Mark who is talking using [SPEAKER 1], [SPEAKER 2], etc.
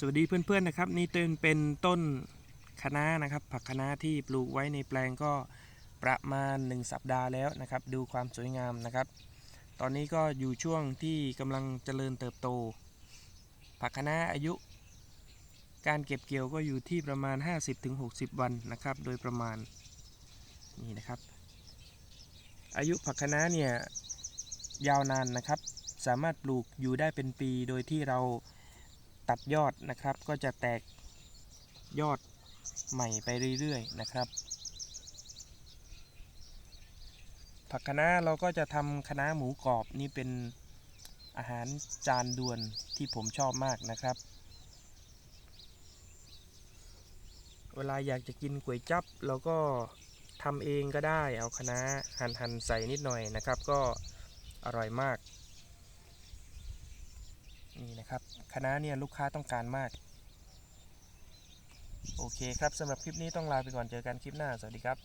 [SPEAKER 1] สวัสดีเพื่อนๆนะครับนี่เต้นเป็นต้นคะน้านะครับ ผักคะน้าที่ปลูกไว้ในแปลงก็ประมาณ 1 สัปดาห์แล้วนะครับ ดูความสวยงามนะครับ ตอนนี้ก็อยู่ช่วงที่กำลังเจริญเติบโต ผักคะน้าอายุ การเก็บเกี่ยวก็อยู่ที่ประมาณ 50-60 วันนะครับ โดยประมาณนี่นะครับ อายุผักคะน้าเนี่ยยาวนานนะครับ สามารถปลูกอยู่ได้เป็นปีโดยที่เรา ตัดยอดนะครับ ก็จะแตกยอดใหม่ไปเรื่อยๆนะครับ ผักคะน้าเราก็จะทำคะน้าหมูกรอบนี่เป็นอาหารจานด่วนที่ผมชอบมากนะครับ เวลาอยากจะกินก๋วยจั๊บเราก็ทำเองก็ได้เอาคะน้าหั่นหั่นๆใส่นิดหน่อยนะครับ ก็อร่อยมาก นี่นะครับคณะเนี่ยลูกค้าต้องการมาก โอเคครับสำหรับคลิปนี้ต้องลาไปก่อนเจอกันคลิปหน้า สวัสดีครับ